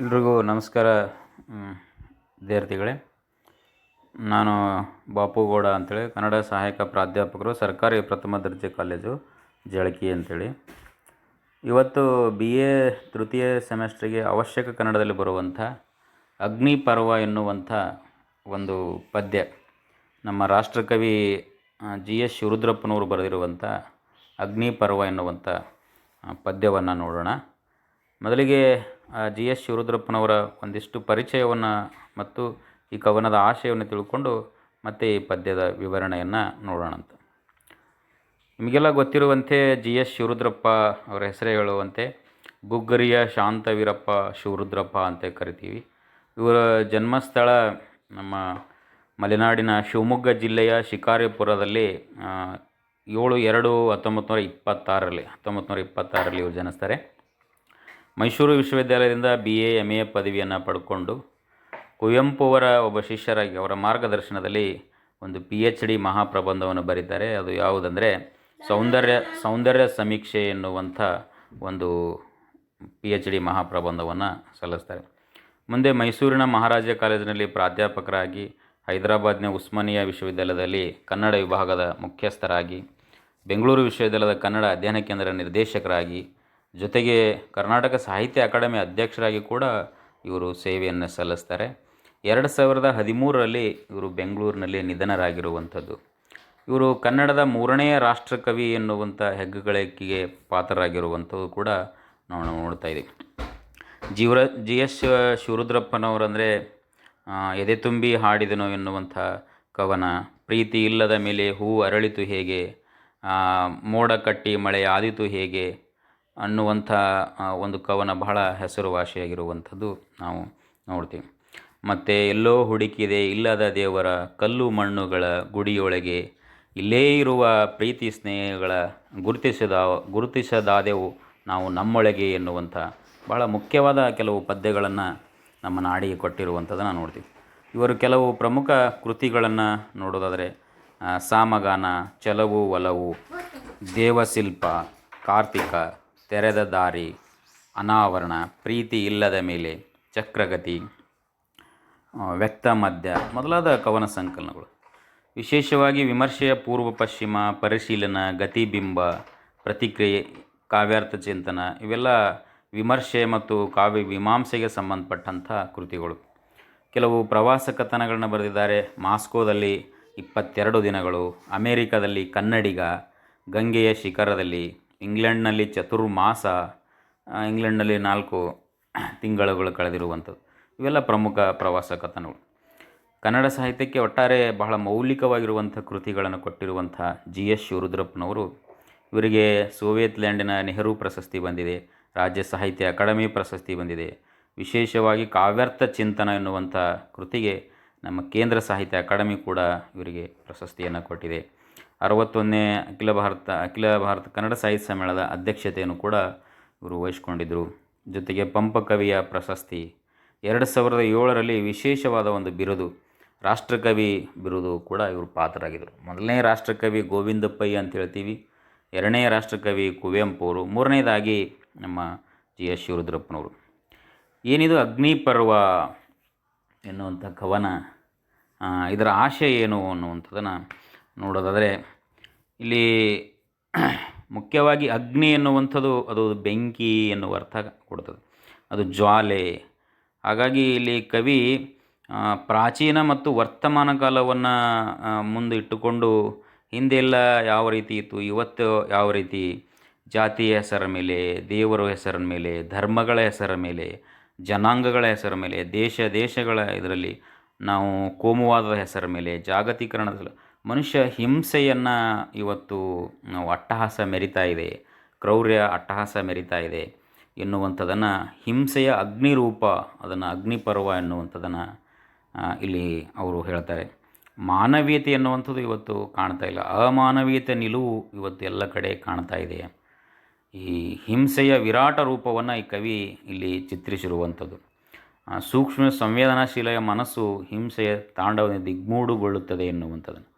ಎಲ್ರಿಗೂ ನಮಸ್ಕಾರ ವಿದ್ಯಾರ್ಥಿಗಳೇ. ನಾನು ಬಾಪುಗೌಡ ಅಂತೇಳಿ, ಕನ್ನಡ ಸಹಾಯಕ ಪ್ರಾಧ್ಯಾಪಕರು, ಸರ್ಕಾರಿ ಪ್ರಥಮ ದರ್ಜೆ ಕಾಲೇಜು, ಜಳಕಿ ಅಂಥೇಳಿ ಇವತ್ತು ಬಿ ಎ ತೃತೀಯ ಸೆಮೆಸ್ಟ್ರಿಗೆ ಅವಶ್ಯಕ ಕನ್ನಡದಲ್ಲಿ ಬರುವಂಥ ಅಗ್ನಿಪರ್ವ ಎನ್ನುವಂಥ ಒಂದು ಪದ್ಯ ನಮ್ಮ ರಾಷ್ಟ್ರಕವಿ ಜಿ ಎಸ್ ಶಿವರುದ್ರಪ್ಪನವರು ಬರೆದಿರುವಂಥ ಅಗ್ನಿಪರ್ವ ಎನ್ನುವಂಥ ಪದ್ಯವನ್ನು ನೋಡೋಣ. ಮೊದಲಿಗೆ ಜಿ ಎಸ್ ಶಿವರುದ್ರಪ್ಪನವರ ಒಂದಿಷ್ಟು ಪರಿಚಯವನ್ನು ಮತ್ತು ಈ ಕವನದ ಆಶಯವನ್ನು ತಿಳ್ಕೊಂಡು ಮತ್ತೆ ಈ ಪದ್ಯದ ವಿವರಣೆಯನ್ನು ನೋಡೋಣ ಅಂತ ನಿಮಗೆಲ್ಲ ಗೊತ್ತಿರುವಂತೆ ಜಿ ಎಸ್ ಶಿವರುದ್ರಪ್ಪ ಅವರ ಹೆಸರೇ ಹೇಳುವಂತೆ ಗುಗ್ಗರಿಯ ಶಾಂತವೀರಪ್ಪ ಶಿವರುದ್ರಪ್ಪ ಅಂತ ಕರಿತೀವಿ. ಇವರ ಜನ್ಮಸ್ಥಳ ನಮ್ಮ ಮಲೆನಾಡಿನ ಶಿವಮೊಗ್ಗ ಜಿಲ್ಲೆಯ ಶಿಕಾರಿಪುರದಲ್ಲಿ ಆ, ಏಳು ಎರಡು ಹತ್ತೊಂಬತ್ತು ನೂರ ಇಪ್ಪತ್ತಾರರಲ್ಲಿ ಹತ್ತೊಂಬತ್ತು ನೂರ ಇಪ್ಪತ್ತಾರರಲ್ಲಿ ಇವರು ಜನಿಸ್ತಾರೆ. ಮೈಸೂರು ವಿಶ್ವವಿದ್ಯಾಲಯದಿಂದ ಬಿ ಎ ಎಂ ಎ ಪದವಿಯನ್ನು ಪಡ್ಕೊಂಡು ಕುವೆಂಪು ಅವರ ಒಬ್ಬ ಶಿಷ್ಯರಾಗಿ ಅವರ ಮಾರ್ಗದರ್ಶನದಲ್ಲಿ ಒಂದು ಪಿ ಎಚ್ ಡಿ ಮಹಾಪ್ರಬಂಧವನ್ನು ಬರೀತಾರೆ. ಅದು ಯಾವುದಂದರೆ ಸೌಂದರ್ಯ ಸೌಂದರ್ಯ ಸಮೀಕ್ಷೆ ಎನ್ನುವಂಥ ಒಂದು ಪಿ ಎಚ್ ಡಿ ಮಹಾಪ್ರಬಂಧವನ್ನು ಸಲ್ಲಿಸ್ತಾರೆ. ಮುಂದೆ ಮೈಸೂರಿನ ಮಹಾರಾಜ ಕಾಲೇಜಿನಲ್ಲಿ ಪ್ರಾಧ್ಯಾಪಕರಾಗಿ, ಹೈದರಾಬಾದ್ನ ಉಸ್ಮಾನಿಯಾ ವಿಶ್ವವಿದ್ಯಾಲಯದಲ್ಲಿ ಕನ್ನಡ ವಿಭಾಗದ ಮುಖ್ಯಸ್ಥರಾಗಿ, ಬೆಂಗಳೂರು ವಿಶ್ವವಿದ್ಯಾಲಯದ ಕನ್ನಡ ಅಧ್ಯಯನ ಕೇಂದ್ರ ನಿರ್ದೇಶಕರಾಗಿ ಜೊತೆಗೆ ಕರ್ನಾಟಕ ಸಾಹಿತ್ಯ ಅಕಾಡೆಮಿ ಅಧ್ಯಕ್ಷರಾಗಿ ಕೂಡ ಇವರು ಸೇವೆಯನ್ನು ಸಲ್ಲಿಸ್ತಾರೆ. ಎರಡು ಸಾವಿರದ ಹದಿಮೂರರಲ್ಲಿ ಇವರು ಬೆಂಗಳೂರಿನಲ್ಲಿ ನಿಧನರಾಗಿರುವಂಥದ್ದು. ಇವರು ಕನ್ನಡದ ಮೂರನೆಯ ರಾಷ್ಟ್ರಕವಿ ಎನ್ನುವಂಥ ಹೆಗ್ಗಳಿಕೆಗೆ ಪಾತ್ರರಾಗಿರುವಂಥದ್ದು ಕೂಡ ನಾವು ನೋಡ್ತಾ ಇದ್ದೀವಿ. ಜೀವರ, ಜಿ ಎಸ್ ಶಿವರುದ್ರಪ್ಪನವರಂದರೆ ಎದೆ ತುಂಬಿ ಹಾಡಿದನು ಎನ್ನುವಂಥ ಕವನ, ಪ್ರೀತಿ ಇಲ್ಲದ ಮೇಲೆ ಹೂ ಅರಳಿತು ಹೇಗೆ ಮೋಡ ಕಟ್ಟಿ ಮಳೆ ಆದಿತು ಹೇಗೆ ಅನ್ನುವಂಥ ಒಂದು ಕವನ ಬಹಳ ಹೆಸರುವಾಸಿಯಾಗಿರುವಂಥದ್ದು ನಾವು ನೋಡ್ತೀವಿ. ಮತ್ತು ಎಲ್ಲೋ ಹುಡುಕಿದೆ ಇಲ್ಲದ ದೇವರ ಕಲ್ಲು ಮಣ್ಣುಗಳ ಗುಡಿಯೊಳಗೆ ಇಲ್ಲೇ ಇರುವ ಪ್ರೀತಿ ಸ್ನೇಹಗಳ ಗುರುತಿಸದ, ಗುರುತಿಸದಾದೆವು ನಾವು ನಮ್ಮೊಳಗೆ ಎನ್ನುವಂಥ ಬಹಳ ಮುಖ್ಯವಾದ ಕೆಲವು ಪದ್ಯಗಳನ್ನು ನಮ್ಮ ನಾಡಿಗೆ ಕೊಟ್ಟಿರುವಂಥದ್ದನ್ನು ನೋಡ್ತೀವಿ. ಇವರು ಕೆಲವು ಪ್ರಮುಖ ಕೃತಿಗಳನ್ನು ನೋಡೋದಾದರೆ ಸಾಮಗಾನ, ಚಲವು, ಒಲವು, ದೇವಶಿಲ್ಪ, ಕಾರ್ತಿಕ ತೆರೆದ ದಾರಿ, ಅನಾವರಣ, ಪ್ರೀತಿ ಇಲ್ಲದ ಮೇಲೆ ಚಕ್ರಗತಿ ವ್ಯಕ್ತ ಮಧ್ಯ ಮೊದಲಾದ ಕವನ ಸಂಕಲನಗಳು. ವಿಶೇಷವಾಗಿ ವಿಮರ್ಶೆಯ ಪೂರ್ವ ಪಶ್ಚಿಮ, ಪರಿಶೀಲನ, ಗತಿಬಿಂಬ, ಪ್ರತಿಕ್ರಿಯೆ, ಕಾವ್ಯಾರ್ಥ ಚಿಂತನ ಇವೆಲ್ಲ ವಿಮರ್ಶೆ ಮತ್ತು ಕಾವ್ಯ ಮೀಮಾಂಸೆಗೆ ಸಂಬಂಧಪಟ್ಟಂಥ ಕೃತಿಗಳು. ಕೆಲವು ಪ್ರವಾಸ ಕಥನಗಳನ್ನ ಬರೆದಿದ್ದಾರೆ. ಮಾಸ್ಕೋದಲ್ಲಿ ಇಪ್ಪತ್ತೆರಡು ದಿನಗಳು, ಅಮೇರಿಕಾದಲ್ಲಿ ಕನ್ನಡಿಗ, ಗಂಗೆಯ ಶಿಖರದಲ್ಲಿ ಇಂಗ್ಲೆಂಡ್ನಲ್ಲಿ ಚತುರ್ಮಾಸ ಇಂಗ್ಲೆಂಡ್ನಲ್ಲಿ ನಾಲ್ಕು ತಿಂಗಳುಗಳು ಕಳೆದಿರುವಂಥದ್ದು. ಇವೆಲ್ಲ ಪ್ರಮುಖ ಪ್ರವಾಸ ಕಥನಗಳು. ಕನ್ನಡ ಸಾಹಿತ್ಯಕ್ಕೆ ಒಟ್ಟಾರೆ ಬಹಳ ಮೌಲಿಕವಾಗಿರುವಂಥ ಕೃತಿಗಳನ್ನು ಕೊಟ್ಟಿರುವಂಥ ಜಿ ಎಸ್ ಶಿವರುದ್ರಪ್ಪನವರು, ಇವರಿಗೆ ಸೋವಿಯತ್ ಲ್ಯಾಂಡಿನ ನೆಹರು ಪ್ರಶಸ್ತಿ ಬಂದಿದೆ, ರಾಜ್ಯ ಸಾಹಿತ್ಯ ಅಕಾಡೆಮಿ ಪ್ರಶಸ್ತಿ ಬಂದಿದೆ. ವಿಶೇಷವಾಗಿ ಕಾವ್ಯರ್ಥ ಚಿಂತನ ಎನ್ನುವಂಥ ಕೃತಿಗೆ ನಮ್ಮ ಕೇಂದ್ರ ಸಾಹಿತ್ಯ ಅಕಾಡೆಮಿ ಕೂಡ ಇವರಿಗೆ ಪ್ರಶಸ್ತಿಯನ್ನು ಕೊಟ್ಟಿದೆ. ಅರವತ್ತೊಂದನೇ ಅಖಿಲ ಭಾರತ ಅಖಿಲ ಭಾರತ ಕನ್ನಡ ಸಾಹಿತ್ಯ ಸಮ್ಮೇಳನದ ಅಧ್ಯಕ್ಷತೆಯನ್ನು ಕೂಡ ಇವರು ವಹಿಸಿಕೊಂಡಿದ್ದರು ಜೊತೆಗೆ ಪಂಪ ಕವಿಯ ಪ್ರಶಸ್ತಿ, ಎರಡು ಸಾವಿರದ ಏಳರಲ್ಲಿ ವಿಶೇಷವಾದ ಒಂದು ಬಿರುದು, ರಾಷ್ಟ್ರಕವಿ ಬಿರುದು ಕೂಡ ಇವರು ಪಾತ್ರರಾಗಿದ್ದರು ಮೊದಲನೇ ರಾಷ್ಟ್ರಕವಿ ಗೋವಿಂದಪ್ಪಯ್ಯ ಅಂತ ಹೇಳ್ತೀವಿ, ಎರಡನೇ ರಾಷ್ಟ್ರಕವಿ ಕುವೆಂಪು ಅವರು, ಮೂರನೇದಾಗಿ ನಮ್ಮ ಜಿ ಎಸ್ ಶಿವರುದ್ರಪ್ಪನವರು. ಏನಿದು ಅಗ್ನಿಪರ್ವ ಎನ್ನುವಂಥ ಕವನ ಇದರ ಆಶಯ ಏನು ಅನ್ನುವಂಥದ್ದನ್ನು ನೋಡೋದಾದರೆ ಇಲ್ಲಿ ಮುಖ್ಯವಾಗಿ ಅಗ್ನಿ ಎನ್ನುವಂಥದ್ದು ಅದು ಬೆಂಕಿ ಎನ್ನುವ ಅರ್ಥ ಕೊಡ್ತದೆ. ಅದು ಜ್ವಾಲೆ. ಹಾಗಾಗಿ ಇಲ್ಲಿ ಕವಿ ಪ್ರಾಚೀನ ಮತ್ತು ವರ್ತಮಾನ ಕಾಲವನ್ನು ಮುಂದೆ ಇಟ್ಟುಕೊಂಡು ಹಿಂದೆಲ್ಲ ಯಾವ ರೀತಿ ಇತ್ತು, ಇವತ್ತು ಯಾವ ರೀತಿ, ಜಾತಿಯ ಹೆಸರ ಮೇಲೆ, ದೇವರ ಹೆಸರ ಮೇಲೆ, ಧರ್ಮಗಳ ಹೆಸರ ಮೇಲೆ, ಜನಾಂಗಗಳ ಹೆಸರ ಮೇಲೆ, ದೇಶ ದೇಶಗಳ ಇದರಲ್ಲಿ ನಾವು ಕೋಮುವಾದದ ಹೆಸರ ಮೇಲೆ ಜಾಗತೀಕರಣದ ಮನುಷ್ಯ ಹಿಂಸೆಯನ್ನು ಇವತ್ತು ಅಟ್ಟಹಾಸ ಮೆರಿತಾ ಇದೆ, ಕ್ರೌರ್ಯ ಅಟ್ಟಹಾಸ ಮೆರಿತಾ ಇದೆ ಎನ್ನುವಂಥದ್ದನ್ನು ಹಿಂಸೆಯ ಅಗ್ನಿರೂಪ, ಅದನ್ನು ಅಗ್ನಿಪರ್ವ ಎನ್ನುವಂಥದ್ದನ್ನು ಇಲ್ಲಿ ಅವರು ಹೇಳ್ತಾರೆ. ಮಾನವೀಯತೆ ಎನ್ನುವಂಥದ್ದು ಇವತ್ತು ಕಾಣ್ತಾ ಇಲ್ಲ. ಅಮಾನವೀಯತೆ ನಿಲುವು ಇವತ್ತು ಎಲ್ಲ ಕಡೆ ಕಾಣ್ತಾ ಇದೆ. ಈ ಹಿಂಸೆಯ ವಿರಾಟ ರೂಪವನ್ನು ಈ ಕವಿ ಇಲ್ಲಿ ಚಿತ್ರಿಸಿರುವಂಥದ್ದು. ಸೂಕ್ಷ್ಮ ಸಂವೇದನಾಶೀಲೆಯ ಮನಸ್ಸು ಹಿಂಸೆಯ ತಾಂಡವ ದಿಗ್ಮೂಡುಗೊಳ್ಳುತ್ತದೆ ಎನ್ನುವಂಥದ್ದನ್ನು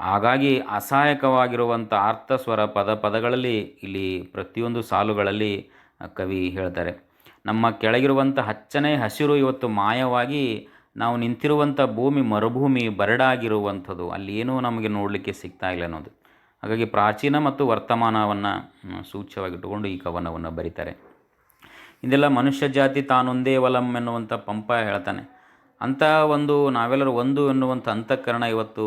ಹಾಗಾಗಿ ಅಸಹಾಯಕವಾಗಿರುವಂಥ ಅರ್ಥಸ್ವರ ಪದ ಪದಗಳಲ್ಲಿ ಇಲ್ಲಿ ಪ್ರತಿಯೊಂದು ಸಾಲುಗಳಲ್ಲಿ ಕವಿ ಹೇಳ್ತಾರೆ. ನಮ್ಮ ಕೆಳಗಿರುವಂಥ ಹಚ್ಚನೆ ಹಸಿರು ಇವತ್ತು ಮಾಯವಾಗಿ ನಾವು ನಿಂತಿರುವಂಥ ಭೂಮಿ ಮರುಭೂಮಿ ಬರಡಾಗಿರುವಂಥದ್ದು. ಅಲ್ಲಿ ಏನೂ ನಮಗೆ ನೋಡಲಿಕ್ಕೆ ಸಿಗ್ತಾ ಇಲ್ಲ ಅನ್ನೋದು. ಹಾಗಾಗಿ ಪ್ರಾಚೀನ ಮತ್ತು ವರ್ತಮಾನವನ್ನು ಸೂಚ್ಯವಾಗಿಟ್ಟುಕೊಂಡು ಈ ಕವನವನ್ನು ಬರೀತಾರೆ. ಇದೆಲ್ಲ ಮನುಷ್ಯ ಜಾತಿ ತಾನೊಂದೇ ವಲಂ ಎನ್ನುವಂಥ ಪಂಪ ಹೇಳ್ತಾನೆ. ಅಂಥ ಒಂದು ನಾವೆಲ್ಲರೂ ಒಂದು ಎನ್ನುವಂಥ ಅಂತಃಕರಣ ಇವತ್ತು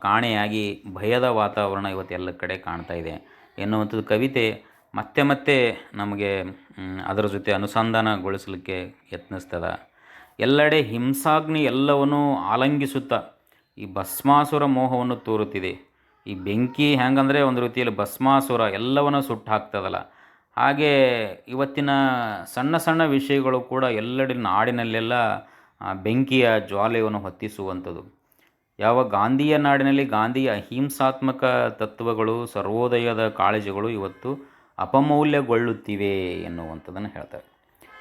ಕಾಣೆಯಾಗಿ ಭಯದ ವಾತಾವರಣ ಇವತ್ತು ಎಲ್ಲ ಕಡೆ ಕಾಣ್ತಾ ಇದೆ ಎನ್ನುವಂಥದ್ದು ಕವಿತೆ. ಮತ್ತೆ ಮತ್ತೆ ನಮಗೆ ಅದರ ಜೊತೆ ಅನುಸಂಧಾನಗೊಳಿಸಲಿಕ್ಕೆ ಯತ್ನಿಸ್ತದ. ಎಲ್ಲೆಡೆ ಹಿಂಸಾಗ್ನಿ ಎಲ್ಲವನ್ನೂ ಆಲಂಗಿಸುತ್ತಾ ಈ ಭಸ್ಮಾಸುರ ಮೋಹವನ್ನು ತೋರುತ್ತಿದೆ. ಈ ಬೆಂಕಿ ಹೆಂಗಂದರೆ ಒಂದು ರೀತಿಯಲ್ಲಿ ಭಸ್ಮಾಸುರ ಎಲ್ಲವನ್ನು ಸುಟ್ಟು ಹಾಕ್ತದಲ್ಲ ಹಾಗೆ ಇವತ್ತಿನ ಸಣ್ಣ ಸಣ್ಣ ವಿಷಯಗಳು ಕೂಡ ಎಲ್ಲೆಡೆ ನಾಡಿನಲ್ಲೆಲ್ಲ ಬೆಂಕಿಯ ಜ್ವಾಲೆಯನ್ನು ಹೊತ್ತಿಸುವಂಥದ್ದು. ಯಾವ ಗಾಂಧಿಯ ನಾಡಿನಲ್ಲಿ ಗಾಂಧಿಯ ಅಹಿಂಸಾತ್ಮಕ ತತ್ವಗಳು, ಸರ್ವೋದಯದ ಕಾಳಜಿಗಳು ಇವತ್ತು ಅಪಮೌಲ್ಯಗೊಳ್ಳುತ್ತಿವೆ ಎನ್ನುವಂಥದ್ದನ್ನು ಹೇಳ್ತಾರೆ.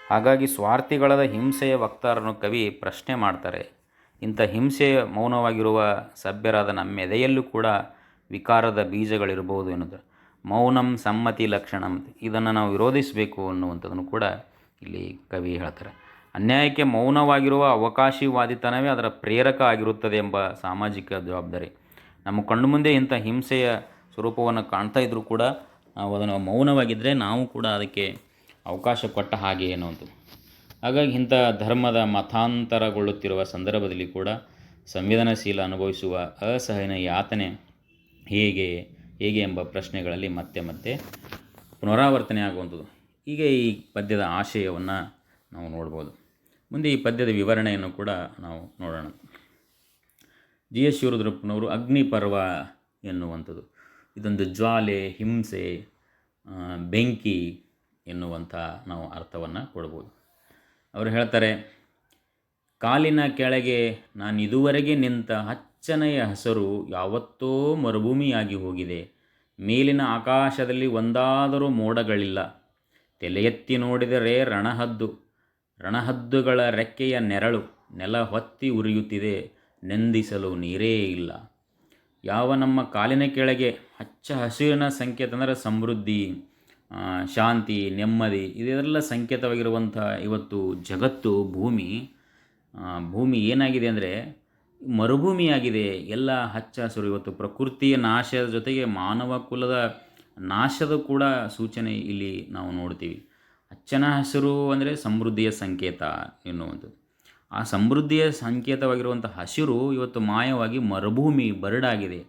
ಹಾಗಾಗಿ ಸ್ವಾರ್ಥಿಗಳದ ಹಿಂಸೆಯ ವಕ್ತಾರನು ಕವಿ ಪ್ರಶ್ನೆ ಮಾಡ್ತಾರೆ. ಇಂಥ ಹಿಂಸೆ ಮೌನವಾಗಿರುವ ಸಭ್ಯರಾದ ನಮ್ಮ ಎದೆಯಲ್ಲೂ ಕೂಡ ವಿಕಾರದ ಬೀಜಗಳಿರ್ಬೋದು ಎನ್ನುವುದು ಮೌನಂ ಸಮ್ಮತಿ ಲಕ್ಷಣಂ, ಇದನ್ನು ನಾವು ವಿರೋಧಿಸಬೇಕು ಅನ್ನುವಂಥದ್ದನ್ನು ಕೂಡ ಇಲ್ಲಿ ಕವಿ ಹೇಳ್ತಾರೆ. ಅನ್ಯಾಯಕ್ಕೆ ಮೌನವಾಗಿರುವ ಅವಕಾಶಿವಾದಿತನವೇ ಅದರ ಪ್ರೇರಕ ಆಗಿರುತ್ತದೆ ಎಂಬ ಸಾಮಾಜಿಕ ಜವಾಬ್ದಾರಿ. ನಮ್ಮ ಕಣ್ಣು ಮುಂದೆ ಇಂಥ ಹಿಂಸೆಯ ಸ್ವರೂಪವನ್ನು ಕಾಣ್ತಾ ಇದ್ದರೂ ಕೂಡ ನಾವು ಅದನ್ನು ಮೌನವಾಗಿದ್ದರೆ ನಾವು ಕೂಡ ಅದಕ್ಕೆ ಅವಕಾಶ ಕೊಟ್ಟ ಹಾಗೆ ಅನ್ನುವಂಥದ್ದು ಹಾಗಾಗಿ ಇಂಥ ಧರ್ಮದ ಮತಾಂತರಗೊಳ್ಳುತ್ತಿರುವ ಸಂದರ್ಭದಲ್ಲಿ ಕೂಡ ಸಂವೇದನಾಶೀಲ ಅನುಭವಿಸುವ ಅಸಹನ ಯಾತನೆ ಹೇಗೆ ಹೇಗೆ ಎಂಬ ಪ್ರಶ್ನೆಗಳಲ್ಲಿ ಮತ್ತೆ ಮತ್ತೆ ಪುನರಾವರ್ತನೆ ಆಗುವಂಥದ್ದು ಹೀಗೆ ಈ ಪದ್ಯದ ಆಶಯವನ್ನು ನಾವು ನೋಡ್ಬೋದು. ಮುಂದೆ ಈ ಪದ್ಯದ ವಿವರಣೆಯನ್ನು ಕೂಡ ನಾವು ನೋಡೋಣ. ಜಿ ಎಸ್ ಶಿವರುದ್ರಪ್ಪನವರು ಅಗ್ನಿಪರ್ವ ಎನ್ನುವಂಥದ್ದು. ಇದೊಂದು ಜ್ವಾಲೆ, ಹಿಂಸೆ ಬೆಂಕಿ ಎನ್ನುವಂಥ ನಾವು ಅರ್ಥವನ್ನು ಕೊಡ್ಬೋದು. ಅವರು ಹೇಳ್ತಾರೆ, ಕಾಲಿನ ಕೆಳಗೆ ನಾನು ಇದುವರೆಗೆ ನಿಂತ ಹಚ್ಚನೆಯ ಹಸರು ಯಾವತ್ತೋ ಮರುಭೂಮಿಯಾಗಿ ಹೋಗಿದೆ. ಮೇಲಿನ ಆಕಾಶದಲ್ಲಿ ಒಂದಾದರೂ ಮೋಡಗಳಿಲ್ಲ. ತಲೆ ಎತ್ತಿ ನೋಡಿದರೆ ರಣಹದ್ದು. ರಣಹದ್ದುಗಳ ರೆಕ್ಕೆಯ ನೆರಳು ನೆಲ ಹೊತ್ತಿ ಉರಿಯುತ್ತಿದೆ, ನಂದಿಸಲು ನೀರೇ ಇಲ್ಲ. ಯಾವ ನಮ್ಮ ಕಾಲಿನ ಕೆಳಗೆ ಹಚ್ಚ ಹಸಿರಿನ ಸಂಕೇತ ಅಂದರೆ ಸಮೃದ್ಧಿ ಶಾಂತಿ, ನೆಮ್ಮದಿ, ಇದೆಲ್ಲ ಸಂಕೇತವಾಗಿರುವಂಥ ಇವತ್ತು ಜಗತ್ತು, ಭೂಮಿ ಭೂಮಿ ಏನಾಗಿದೆ ಅಂದರೆ ಮರುಭೂಮಿಯಾಗಿದೆ. ಎಲ್ಲ ಹಚ್ಚ ಹಸಿರು ಇವತ್ತು ಪ್ರಕೃತಿಯ ನಾಶದ ಜೊತೆಗೆ ಮಾನವ ಕುಲದ ನಾಶದ ಕೂಡ ಸೂಚನೆ ಇಲ್ಲಿ ನಾವು ನೋಡ್ತೀವಿ. ಹಚ್ಚನ ಹಸಿರು ಅಂದರೆ ಸಮೃದ್ಧಿಯ ಸಂಕೇತ ಎನ್ನುವಂಥದ್ದು. ಆ ಸಮೃದ್ಧಿಯ ಸಂಕೇತವಾಗಿರುವಂಥ ಹಸಿರು ಇವತ್ತು ಮಾಯವಾಗಿ ಮರುಭೂಮಿ ಬರಡಾಗಿದೆ.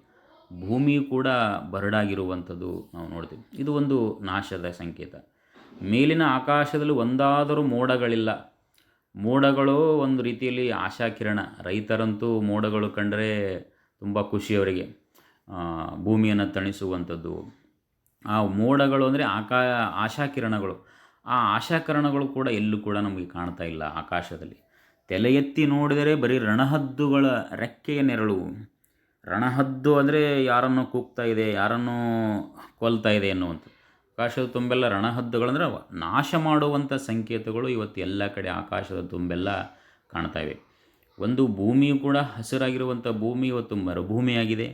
ಭೂಮಿ ಕೂಡ ಬರಡಾಗಿರುವಂಥದ್ದು ನಾವು ನೋಡ್ತೀವಿ. ಇದು ಒಂದು ನಾಶದ ಸಂಕೇತ. ಮೇಲಿನ ಆಕಾಶದಲ್ಲಿ ಒಂದಾದರೂ ಮೋಡಗಳಿಲ್ಲ. ಮೋಡಗಳು ಒಂದು ರೀತಿಯಲ್ಲಿ ಆಶಾಕಿರಣ. ರೈತರಂತೂ ಮೋಡಗಳು ಕಂಡರೆ ತುಂಬ ಖುಷಿ ಅವರಿಗೆ. ಭೂಮಿಯನ್ನು ತಣಿಸುವಂಥದ್ದು. ಆ ಮೋಡಗಳು ಅಂದರೆ ಆಕಾ, ಆಶಾಕಿರಣಗಳು. ಆ ಆಶಾಕಿರಣಗಳು ಕೂಡ ಎಲ್ಲೂ ಕೂಡ ನಮಗೆ ಕಾಣ್ತಾ ಇಲ್ಲ ಆಕಾಶದಲ್ಲಿ. ತಲೆ ಎತ್ತಿ ನೋಡಿದರೆ ಬರೀ ರಣಹದ್ದುಗಳ ರೆಕ್ಕೆಯ ನೆರಳು. ರಣಹದ್ದು ಅಂದರೆ ಯಾರನ್ನು ಕೂಗ್ತಾ ಇದೆ, ಯಾರನ್ನು ಕೊಲ್ತಾ ಇದೆ ಅನ್ನುವಂಥದ್ದು ಆಕಾಶದ ತುಂಬೆಲ್ಲ ರಣಹದ್ದುಗಳಂದ್ರೆ ನಾಶ ಮಾಡುವಂಥ ಸಂಕೇತಗಳು ಇವತ್ತು ಎಲ್ಲ ಕಡೆ ಆಕಾಶದ ತುಂಬೆಲ್ಲ ಕಾಣ್ತಾ ಇವೆ. ಒಂದು ಭೂಮಿಯು ಕೂಡ ಹಸಿರಾಗಿರುವಂಥ ಭೂಮಿ ಇವತ್ತು ಮರುಭೂಮಿಯಾಗಿದೆ.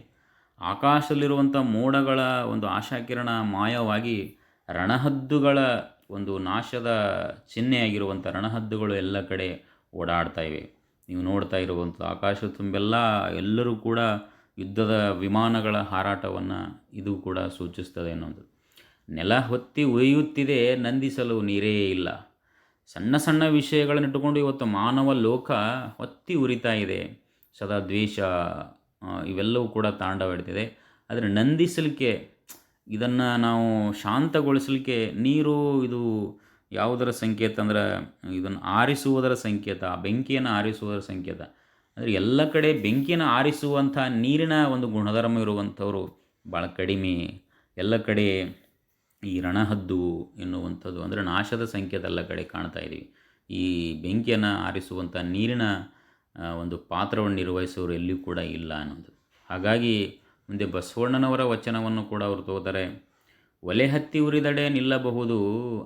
ಆಕಾಶದಲ್ಲಿರುವಂಥ ಮೋಡಗಳ ಒಂದು ಆಶಾಕಿರಣ ಮಾಯವಾಗಿ ರಣಹದ್ದುಗಳ ಒಂದು ನಾಶದ ಚಿಹ್ನೆಯಾಗಿರುವಂಥ ರಣಹದ್ದುಗಳು ಎಲ್ಲ ಕಡೆ ಓಡಾಡ್ತಾ ಇವೆ. ನೀವು ನೋಡ್ತಾ ಇರುವಂಥ ಆಕಾಶ ತುಂಬೆಲ್ಲ, ಎಲ್ಲರೂ ಕೂಡ ಯುದ್ಧದ ವಿಮಾನಗಳ ಹಾರಾಟವನ್ನು ಇದು ಕೂಡ ಸೂಚಿಸ್ತದೆ ಅನ್ನೋದು. ನೆಲ ಹೊತ್ತಿ ಉರಿಯುತ್ತಿದೆ, ನಂದಿಸಲು ನೀರೇ ಇಲ್ಲ. ಸಣ್ಣ ಸಣ್ಣ ವಿಷಯಗಳನ್ನು ಇಟ್ಟುಕೊಂಡು ಇವತ್ತು ಮಾನವ ಲೋಕ ಹೊತ್ತಿ ಉರಿತಾ ಇದೆ. ಸದಾ ದ್ವೇಷ ಇವೆಲ್ಲವೂ ಕೂಡ ತಾಂಡವಾಡ್ತಿದೆ ಆದರೆ ನಂದಿಸಲಿಕ್ಕೆ ಇದನ್ನು ನಾವು ಶಾಂತಗೊಳಿಸಲಿಕ್ಕೆ ನೀರು ಇದು ಯಾವುದರ ಸಂಕೇತ ಅಂದ್ರೆ ಇದನ್ನು ಆರಿಸುವುದರ ಸಂಕೇತ, ಬೆಂಕಿಯನ್ನು ಆರಿಸುವುದರ ಸಂಕೇತ. ಅಂದರೆ ಎಲ್ಲ ಕಡೆ ಬೆಂಕಿಯನ್ನು ಆರಿಸುವಂಥ ನೀರಿನ ಒಂದು ಗುಣಧರ್ಮ ಇರುವಂಥವರು ಭಾಳ ಕಡಿಮೆ. ಎಲ್ಲ ಕಡೆ ಈ ರಣಹದ್ದು ಎನ್ನುವಂಥದ್ದು ಅಂದರೆ ನಾಶದ ಸಂಕೇತ ಎಲ್ಲ ಕಡೆ ಕಾಣ್ತಾ ಇದ್ದೀವಿ ಈ ಬೆಂಕಿಯನ್ನು ಆರಿಸುವಂಥ ನೀರಿನ ಒಂದು ಪಾತ್ರವನ್ನು ನಿರ್ವಹಿಸೋರು ಎಲ್ಲಿಯೂ ಕೂಡ ಇಲ್ಲ ಅನ್ನೋದು. ಹಾಗಾಗಿ ಮುಂದೆ ಬಸವಣ್ಣನವರ ವಚನವನ್ನು ಕೂಡ ಅವರು ತಗೋತಾರೆ ಒಲೆ ಹತ್ತಿ ಉರಿದಡೆ ನಿಲ್ಲಬಹುದು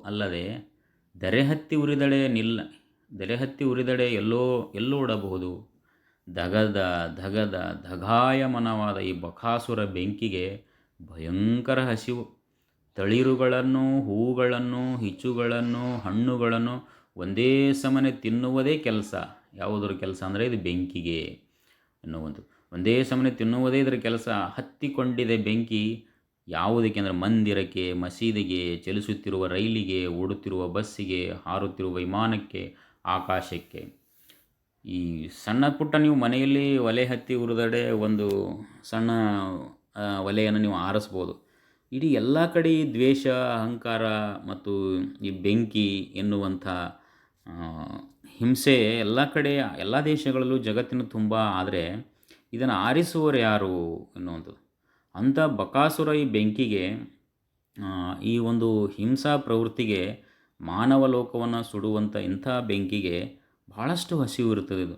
ಅಲ್ಲದೆ ದರೆ ಹತ್ತಿ ಉರಿದಡೆ ನಿಲ್ಲ, ದರೆ ಹತ್ತಿ ಉರಿದಡೆ ಎಲ್ಲೋ ಎಲ್ಲೋ ಓಡಬಹುದು ದಗದ ಧಗದ ಧಗಾಯಮನವಾದ ಈ ಬಕಾಸುರ ಬೆಂಕಿಗೆ ಭಯಂಕರ ಹಸಿವು. ತಳಿರುಗಳನ್ನು, ಹೂಗಳನ್ನು ಹಿಚ್ಚುಗಳನ್ನು ಹಣ್ಣುಗಳನ್ನು ಒಂದೇ ಸಮನೆ ತಿನ್ನುವುದೇ ಕೆಲಸ. ಯಾವುದರ ಕೆಲಸ ಅಂದರೆ ಇದು ಬೆಂಕಿಗೆ ಎನ್ನುವುದು ಒಂದೇ ಸಮನೆ ತಿನ್ನುವುದೇ ಇದರ ಕೆಲಸ. ಹತ್ತಿಕೊಂಡಿದೆ ಬೆಂಕಿ. ಯಾವುದಕ್ಕೆ ಅಂದರೆ ಮಂದಿರಕ್ಕೆ, ಮಸೀದಿಗೆ, ಚಲಿಸುತ್ತಿರುವ ರೈಲಿಗೆ, ಓಡುತ್ತಿರುವ ಬಸ್ಸಿಗೆ, ಹಾರುತ್ತಿರುವ ವಿಮಾನಕ್ಕೆ, ಆಕಾಶಕ್ಕೆ. ಈ ಸಣ್ಣ ಪುಟ್ಟ ನೀವು ಮನೆಯಲ್ಲಿ ಒಲೆ ಹತ್ತಿ ಉರಿದಡೆ ಒಂದು ಸಣ್ಣ ಒಲೆಯನ್ನು ನೀವು ಆರಿಸ್ಬೋದು. ಇಡೀ ಎಲ್ಲ ಕಡೆ ದ್ವೇಷ, ಅಹಂಕಾರ ಮತ್ತು ಈ ಬೆಂಕಿ ಎನ್ನುವಂಥ ಹಿಂಸೆ ಎಲ್ಲ ಕಡೆ, ಎಲ್ಲ ದೇಶಗಳಲ್ಲೂ ಜಗತ್ತಿನ ತುಂಬ. ಆದರೆ ಇದನ್ನು ಆರಿಸುವರು ಯಾರು ಎನ್ನುವಂಥದ್ದು. ಅಂಥ ಬಕಾಸುರ ಈ ಬೆಂಕಿಗೆ ಈ ಒಂದು ಹಿಂಸಾ ಪ್ರವೃತ್ತಿಗೆ, ಮಾನವ ಲೋಕವನ್ನು ಸುಡುವಂಥ ಇಂಥ ಬೆಂಕಿಗೆ ಭಾಳಷ್ಟು ಹಸಿವು ಇರ್ತದೆ ಇದು.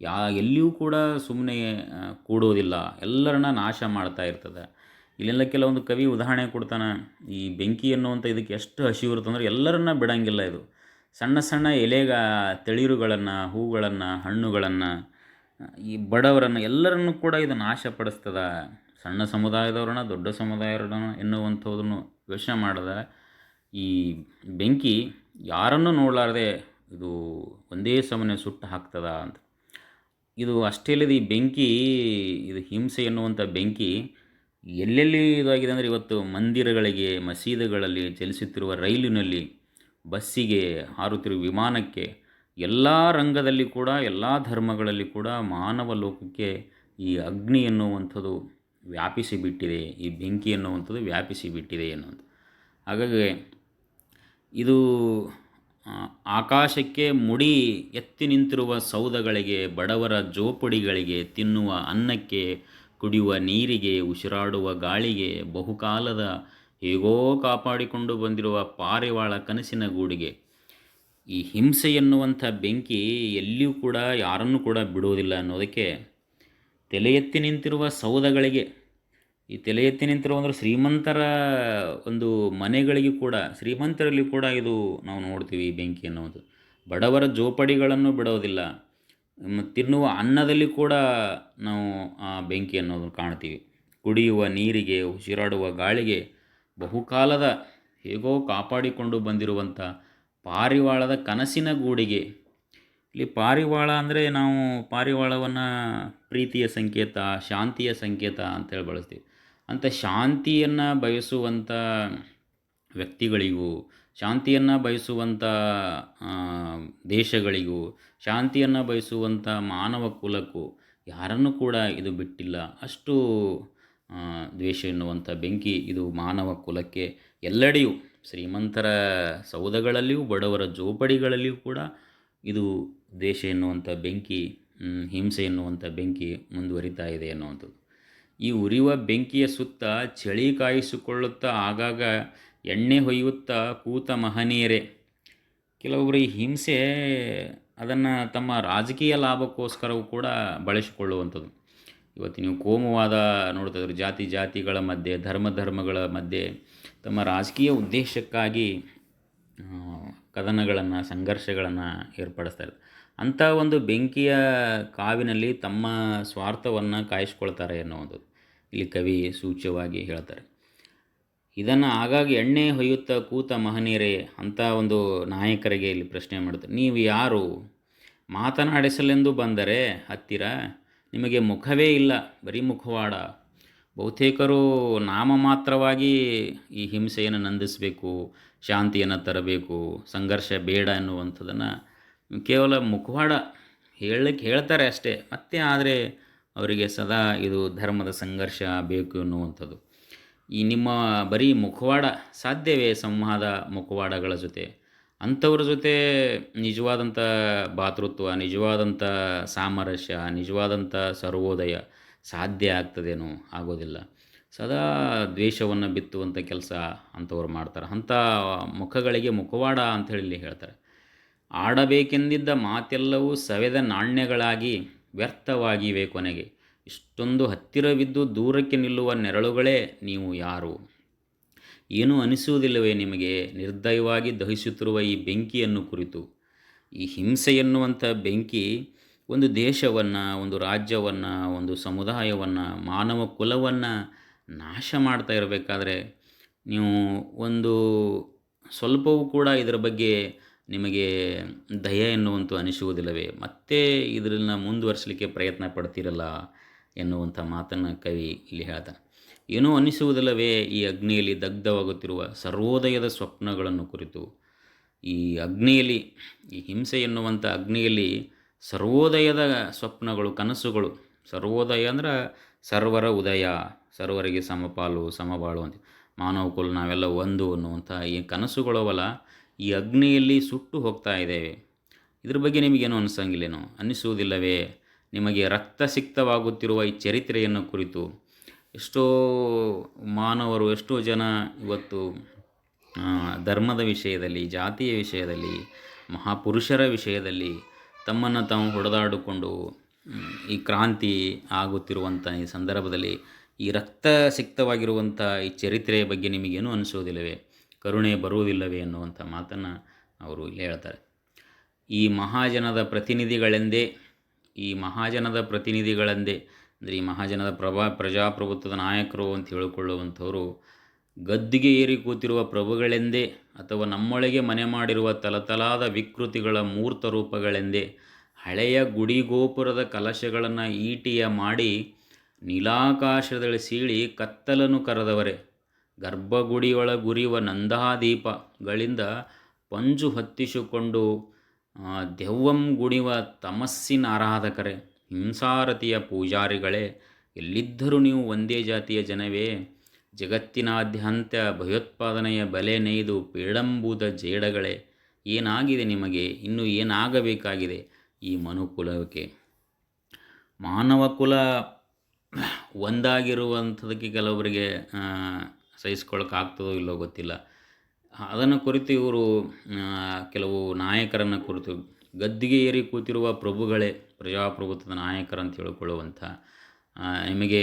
ಯಾ, ಎಲ್ಲಿಯೂ ಕೂಡ ಸುಮ್ಮನೆ ಕೂಡೋದಿಲ್ಲ. ಎಲ್ಲರನ್ನ ನಾಶ ಮಾಡ್ತಾ ಇರ್ತದೆ. ಇಲ್ಲೆಲ್ಲ ಕೆಲವೊಂದು ಕವಿ ಉದಾಹರಣೆ ಕೊಡ್ತಾನೆ, ಈ ಬೆಂಕಿ ಅನ್ನುವಂಥ ಇದಕ್ಕೆ ಎಷ್ಟು ಹಸಿವು ಇರುತ್ತೆ ಅಂದರೆ ಎಲ್ಲರನ್ನ ಬಿಡಂಗಿಲ್ಲ ಇದು. ಸಣ್ಣ ಸಣ್ಣ ಎಲೆಗ, ತೆಳಿರುಗಳನ್ನು, ಹೂಗಳನ್ನು, ಹಣ್ಣುಗಳನ್ನು ಈ ಬಡವರನ್ನು ಎಲ್ಲರನ್ನು ಕೂಡ ಇದು ನಾಶಪಡಿಸ್ತದ ಸಣ್ಣ ಸಮುದಾಯದವ್ರನ್ನ, ದೊಡ್ಡ ಸಮುದಾಯದವ್ರನ್ನ ಎನ್ನುವಂಥದ್ದನ್ನು ಯೋಚನೆ ಮಾಡಿದ. ಈ ಬೆಂಕಿ ಯಾರನ್ನು ನೋಡಲಾರದೆ ಇದು ಒಂದೇ ಸಮನೆ ಸುಟ್ಟು ಹಾಕ್ತದ ಅಂತ. ಇದು ಅಷ್ಟೇ ಇಲ್ಲದೆ ಈ ಬೆಂಕಿ, ಇದು ಹಿಂಸೆ ಎನ್ನುವಂಥ ಬೆಂಕಿ ಎಲ್ಲೆಲ್ಲಿ ಇದಾಗಿದೆ ಅಂದರೆ ಇವತ್ತು ಮಂದಿರಗಳಿಗೆ, ಮಸೀದಿಗಳಲ್ಲಿ ಚಲಿಸುತ್ತಿರುವ ರೈಲಿನಲ್ಲಿ, ಬಸ್ಸಿಗೆ ಹಾರುತ್ತಿರುವ ವಿಮಾನಕ್ಕೆ ಎಲ್ಲ ರಂಗದಲ್ಲಿ ಕೂಡ, ಎಲ್ಲ ಧರ್ಮಗಳಲ್ಲಿ ಕೂಡ ಮಾನವ ಲೋಕಕ್ಕೆ ಈ ಅಗ್ನಿ ಎನ್ನುವಂಥದ್ದು ವ್ಯಾಪಿಸಿ ಬಿಟ್ಟಿದೆ ಈ ಬೆಂಕಿ ಎನ್ನುವಂಥದ್ದು ವ್ಯಾಪಿಸಿ ಬಿಟ್ಟಿದೆ ಎನ್ನುವಂಥ ಹಾಗಾಗಿ ಇದು ಆಕಾಶಕ್ಕೆ ಮುಡಿ ಎತ್ತಿ ನಿಂತಿರುವ ಸೌಧಗಳಿಗೆ ಬಡವರ ಜೋಪಡಿಗಳಿಗೆ, ತಿನ್ನುವ ಅನ್ನಕ್ಕೆ, ಕುಡಿಯುವ ನೀರಿಗೆ, ಉಸಿರಾಡುವ ಗಾಳಿಗೆ, ಬಹುಕಾಲದ ಹೇಗೋ ಕಾಪಾಡಿಕೊಂಡು ಬಂದಿರುವ ಪಾರಿವಾಳ ಕನಸಿನ ಗೂಡಿಗೆ ಈ ಹಿಂಸೆ ಎನ್ನುವಂಥ ಬೆಂಕಿ ಎಲ್ಲಿಯೂ ಕೂಡ ಯಾರನ್ನೂ ಕೂಡ ಬಿಡುವುದಿಲ್ಲ ಅನ್ನೋದಕ್ಕೆ ತಲೆ ಎತ್ತಿ ನಿಂತಿರುವ ಸೌಧಗಳಿಗೆ ಈ ತಲೆ ಎತ್ತಿ ನಿಂತಿರುವ ಅಂದರೆ ಶ್ರೀಮಂತರ ಒಂದು ಮನೆಗಳಿಗೆ ಕೂಡ, ಶ್ರೀಮಂತರಲ್ಲಿ ಕೂಡ ಇದು ನಾವು ನೋಡ್ತೀವಿ ಈ ಬೆಂಕಿ ಅನ್ನೋದು ಬಡವರ ಜೋಪಡಿಗಳನ್ನು ಬಿಡೋದಿಲ್ಲ. ತಿನ್ನುವ ಅನ್ನದಲ್ಲಿ ಕೂಡ ನಾವು ಆ ಬೆಂಕಿ ಅನ್ನೋದನ್ನು ಕಾಣ್ತೀವಿ. ಕುಡಿಯುವ ನೀರಿಗೆ, ಉಸಿರಾಡುವ ಗಾಳಿಗೆ ಬಹುಕಾಲದ ಹೇಗೋ ಕಾಪಾಡಿಕೊಂಡು ಬಂದಿರುವಂಥ ಪಾರಿವಾಳದ ಕನಸಿನ ಗೂಡಿಗೆ. ಇಲ್ಲಿ ಪಾರಿವಾಳ ಅಂದರೆ ನಾವು ಪಾರಿವಾಳವನ್ನು ಪ್ರೀತಿಯ ಸಂಕೇತ, ಶಾಂತಿಯ ಸಂಕೇತ ಅಂತೇಳಿ ಬಳಸ್ತೀವಿ. ಅಂಥ ಶಾಂತಿಯನ್ನು ಬಯಸುವಂಥ ವ್ಯಕ್ತಿಗಳಿಗೂ, ಶಾಂತಿಯನ್ನು ಬಯಸುವಂಥ ದೇಶಗಳಿಗೂ, ಶಾಂತಿಯನ್ನು ಬಯಸುವಂಥ ಮಾನವ ಕುಲಕ್ಕೂ ಯಾರನ್ನು ಕೂಡ ಇದು ಬಿಟ್ಟಿಲ್ಲ. ಅಷ್ಟು ದ್ವೇಷ ಎನ್ನುವಂಥ ಬೆಂಕಿ ಇದು ಮಾನವ ಕುಲಕ್ಕೆ ಎಲ್ಲೆಡೆಯೂ ಶ್ರೀಮಂತರ ಸೌಧಗಳಲ್ಲಿಯೂ ಬಡವರ ಜೋಪಡಿಗಳಲ್ಲಿಯೂ ಕೂಡ ಇದು ದೇಶ ಎನ್ನುವಂಥ ಬೆಂಕಿ ಹಿಂಸೆ ಎನ್ನುವಂಥ ಬೆಂಕಿ ಮುಂದುವರಿತಾ ಇದೆ ಅನ್ನುವಂಥದ್ದು ಈ ಉರಿಯುವ ಬೆಂಕಿಯ ಸುತ್ತ ಚಳಿ ಕಾಯಿಸಿಕೊಳ್ಳುತ್ತಾ ಆಗಾಗ ಎಣ್ಣೆ ಹೊಯ್ಯುತ್ತಾ ಕೂತ ಮಹನೀಯರೇ, ಕೆಲವೊಬ್ಬರು ಈ ಹಿಂಸೆ ಅದನ್ನು ತಮ್ಮ ರಾಜಕೀಯ ಲಾಭಕ್ಕೋಸ್ಕರವೂ ಕೂಡ ಬಳಸಿಕೊಳ್ಳುವಂಥದ್ದು. ಇವತ್ತು ನೀವು ಕೋಮುವಾದ ನೋಡ್ತಾ ಜಾತಿ ಜಾತಿಗಳ ಮಧ್ಯೆ, ಧರ್ಮ ಧರ್ಮಗಳ ಮಧ್ಯೆ ತಮ್ಮ ರಾಜಕೀಯ ಉದ್ದೇಶಕ್ಕಾಗಿ ಕದನಗಳನ್ನು, ಸಂಘರ್ಷಗಳನ್ನು ಏರ್ಪಡಿಸ್ತಾರೆ ಅಂಥ ಒಂದು ಬೆಂಕಿಯ ಕಾವಿನಲ್ಲಿ ತಮ್ಮ ಸ್ವಾರ್ಥವನ್ನು ಕಾಯಿಸ್ಕೊಳ್ತಾರೆ ಎನ್ನುವುದು ಇಲ್ಲಿ ಕವಿ ಸೂಚ್ಯವಾಗಿ ಹೇಳ್ತಾರೆ. ಇದನ್ನು ಆಗಾಗ ಎಣ್ಣೆ ಹೊಯ್ಯುತ್ತಾ ಕೂತ ಮಹನೀಯರೇ ಅಂಥ ಒಂದು ನಾಯಕರಿಗೆ ಇಲ್ಲಿ ಪ್ರಶ್ನೆ ಮಾಡ್ತಾರೆ ನೀವು ಯಾರು? ಮಾತನಾಡಿಸಲೆಂದು ಬಂದರೆ ಹತ್ತಿರ, ನಿಮಗೆ ಮುಖವೇ ಇಲ್ಲ, ಬರೀ ಮುಖವಾಡ. ಬಹುತೇಕರು ನಾಮ ಮಾತ್ರವಾಗಿ ಈ ಹಿಂಸೆಯನ್ನು ನಂದಿಸಬೇಕು, ಶಾಂತಿಯನ್ನು ತರಬೇಕು, ಸಂಘರ್ಷ ಬೇಡ ಎನ್ನುವಂಥದ್ದನ್ನು ಕೇವಲ ಮುಖವಾಡ ಹೇಳಕ್ಕೆ ಹೇಳ್ತಾರೆ ಅಷ್ಟೇ. ಮತ್ತೆ ಆದರೆ ಅವರಿಗೆ ಸದಾ ಇದು ಧರ್ಮದ ಸಂಘರ್ಷ ಬೇಕು ಎನ್ನುವಂಥದ್ದು. ಈ ನಿಮ್ಮ ಬರೀ ಮುಖವಾಡ ಸಾಧ್ಯವೇ ಸಂವಾದ ಮುಖವಾಡಗಳ ಜೊತೆ? ಅಂಥವ್ರ ಜೊತೆ ನಿಜವಾದಂಥ ಭಾತೃತ್ವ, ನಿಜವಾದಂಥ ಸಾಮರಸ್ಯ, ನಿಜವಾದಂಥ ಸರ್ವೋದಯ ಸಾಧ್ಯ ಆಗ್ತದೇನೋ ಆಗೋದಿಲ್ಲ. ಸದಾ ದ್ವೇಷವನ್ನು ಬಿತ್ತುವಂಥ ಕೆಲಸ ಅಂಥವ್ರು ಮಾಡ್ತಾರೆ. ಅಂಥ ಮುಖಗಳಿಗೆ ಮುಖವಾಡ ಅಂತ ಹೇಳಿ ಹೇಳ್ತಾರೆ. ಆಡಬೇಕೆಂದಿದ್ದ ಮಾತೆಲ್ಲವೂ ಸವೆದ ನಾಣ್ಯಗಳಾಗಿ ವ್ಯರ್ಥವಾಗಿವೆ ಕೊನೆಗೆ. ಇಷ್ಟೊಂದು ಹತ್ತಿರವಿದ್ದು ದೂರಕ್ಕೆ ನಿಲ್ಲುವ ನೆರಳುಗಳೇ ನೀವು ಯಾರು? ಏನೂ ಅನಿಸುವುದಿಲ್ಲವೇ ನಿಮಗೆ? ನಿರ್ದಯವಾಗಿ ದಹಿಸುತ್ತಿರುವ ಈ ಬೆಂಕಿಯನ್ನು ಕುರಿತು. ಈ ಹಿಂಸೆ ಎನ್ನುವಂಥ ಬೆಂಕಿ ಒಂದು ದೇಶವನ್ನು, ಒಂದು ರಾಜ್ಯವನ್ನು, ಒಂದು ಸಮುದಾಯವನ್ನು, ಮಾನವ ಕುಲವನ್ನು ನಾಶ ಮಾಡ್ತಾ ಇರಬೇಕಾದ್ರೆ ನೀವು ಒಂದು ಸ್ವಲ್ಪವೂ ಕೂಡ ಇದರ ಬಗ್ಗೆ ನಿಮಗೆ ದಯ ಎನ್ನುವಂತೂ ಅನಿಸುವುದಿಲ್ಲವೇ? ಮತ್ತೆ ಇದರನ್ನ ಮುಂದುವರಿಸಲಿಕ್ಕೆ ಪ್ರಯತ್ನ ಪಡ್ತಿರಲ್ಲ ಎನ್ನುವಂಥ ಮಾತನ್ನು ಕವಿ ಇಲ್ಲಿ ಹೇಳ್ತಾನೆ. ಏನೂ ಅನಿಸುವುದಿಲ್ಲವೇ ಈ ಅಗ್ನಿಯಲ್ಲಿ ದಗ್ಧವಾಗುತ್ತಿರುವ ಸರ್ವೋದಯದ ಸ್ವಪ್ನಗಳನ್ನು ಕುರಿತು. ಈ ಅಗ್ನಿಯಲ್ಲಿ, ಈ ಹಿಂಸೆ ಎನ್ನುವಂಥ ಅಗ್ನಿಯಲ್ಲಿ ಸರ್ವೋದಯದ ಸ್ವಪ್ನಗಳು, ಕನಸುಗಳು. ಸರ್ವೋದಯ ಅಂದ್ರೆ ಸರ್ವರ ಉದಯ, ಸರ್ವರಿಗೆ ಸಮಪಾಲು, ಸಮಬಾಳು ಅಂತ. ಮಾನವ ಕುಲ ನಾವೆಲ್ಲ ಒಂದು ಅನ್ನುವಂಥ ಈ ಕನಸುಗಳವಲ್ಲ, ಈ ಅಗ್ನಿಯಲ್ಲಿ ಸುಟ್ಟು ಹೋಗ್ತಾ ಇದ್ದೇವೆ. ಇದ್ರ ಬಗ್ಗೆ ನಿಮಗೇನು ಅನಿಸಂಗಿಲ್ಲೇನೋ? ಅನ್ನಿಸುವುದಿಲ್ಲವೇ? ನಿಮಗೆ ರಕ್ತಸಿಕ್ತವಾಗುತ್ತಿರುವ ಈ ಚರಿತ್ರೆಯನ್ನು ಕುರಿತು. ಎಷ್ಟೋ ಮಾನವರು, ಎಷ್ಟೋ ಜನ ಇವತ್ತು ಧರ್ಮದ ವಿಷಯದಲ್ಲಿ, ಜಾತಿಯ ವಿಷಯದಲ್ಲಿ, ಮಹಾಪುರುಷರ ವಿಷಯದಲ್ಲಿ ತಮ್ಮನ್ನು ತಾವು ಹೊಡೆದಾಡಿಕೊಂಡು ಈ ಕ್ರಾಂತಿ ಆಗುತ್ತಿರುವಂಥ ಈ ಸಂದರ್ಭದಲ್ಲಿ ಈ ರಕ್ತ ಸಿಕ್ತವಾಗಿರುವಂಥ ಈ ಚರಿತ್ರೆಯ ಬಗ್ಗೆ ನಿಮಗೇನು ಅನಿಸೋದಿಲ್ಲವೇ ಕರುಣೆ ಬರುವುದಿಲ್ಲವೇ ಅನ್ನುವಂಥ ಮಾತನ್ನು ಅವರು ಇಲ್ಲಿ ಹೇಳ್ತಾರೆ. ಈ ಮಹಾಜನದ ಪ್ರತಿನಿಧಿಗಳೆಂದೇ, ಈ ಮಹಾಜನದ ಪ್ರತಿನಿಧಿಗಳೆಂದೇ, ಅಂದರೆ ಈ ಮಹಾಜನದ ಪ್ರಭಾ ಪ್ರಜಾಪ್ರಭುತ್ವದ ನಾಯಕರು ಅಂತ ಹೇಳಿಕೊಳ್ಳುವಂಥವರು ಗದ್ದಿಗೆ ಏರಿ ಕೂತಿರುವ ಪ್ರಭುಗಳೆಂದೇ ಅಥವಾ ನಮ್ಮೊಳಗೆ ಮನೆ ಮಾಡಿರುವ ತಲತಲಾದ ವಿಕೃತಿಗಳ ಮೂರ್ತ ರೂಪಗಳೆಂದೇ ಹಳೆಯ ಗುಡಿಗೋಪುರದ ಕಲಶಗಳನ್ನು ಈಟಿಯ ಮಾಡಿ ನೀಲಾಕಾಶದಲ್ಲಿ ಸೀಳಿ ಕತ್ತಲನ್ನು ಕರೆದವರೆ. ಗರ್ಭಗುಡಿಯೊಳಗುರಿಯುವ ನಂದಾದೀಪಗಳಿಂದ ಪಂಜು ಹೊತ್ತಿಸಿಕೊಂಡು ದೆವ್ವಂ ಗುಣಿವ ತಮಸ್ಸಿನ ಆರಾಧಕರೇ, ಹಿಂಸಾರತಿಯ ಪೂಜಾರಿಗಳೇ, ಎಲ್ಲಿದ್ದರೂ ನೀವು ಒಂದೇ ಜಾತಿಯ ಜನವೇ. ಜಗತ್ತಿನಾದ್ಯಂತ ಭಯೋತ್ಪಾದನೆಯ ಬಲೆ ನೇಯ್ದು ಪೀಡಂಬೂದ ಜೇಡಗಳೇ, ಏನಾಗಿದೆ ನಿಮಗೆ? ಇನ್ನೂ ಏನಾಗಬೇಕಾಗಿದೆ ಈ ಮನುಕುಲಕ್ಕೆ? ಮಾನವ ಕುಲ ಒಂದಾಗಿರುವಂಥದಕ್ಕೆ ಕೆಲವರಿಗೆ ಸಹಿಸ್ಕೊಳ್ಳೋಕ್ಕಾಗ್ತದೋ ಇಲ್ಲೋ ಗೊತ್ತಿಲ್ಲ. ಅದನ್ನು ಕುರಿತು ಇವರು ಕೆಲವು ನಾಯಕರನ್ನು ಕುರಿತು, ಗದ್ದಿಗೆ ಏರಿ ಕೂತಿರುವ ಪ್ರಭುಗಳೇ, ಪ್ರಜಾಪ್ರಭುತ್ವದ ನಾಯಕರಂತ ಹೇಳಿಕೊಳ್ಳುವಂಥ ನಿಮಗೆ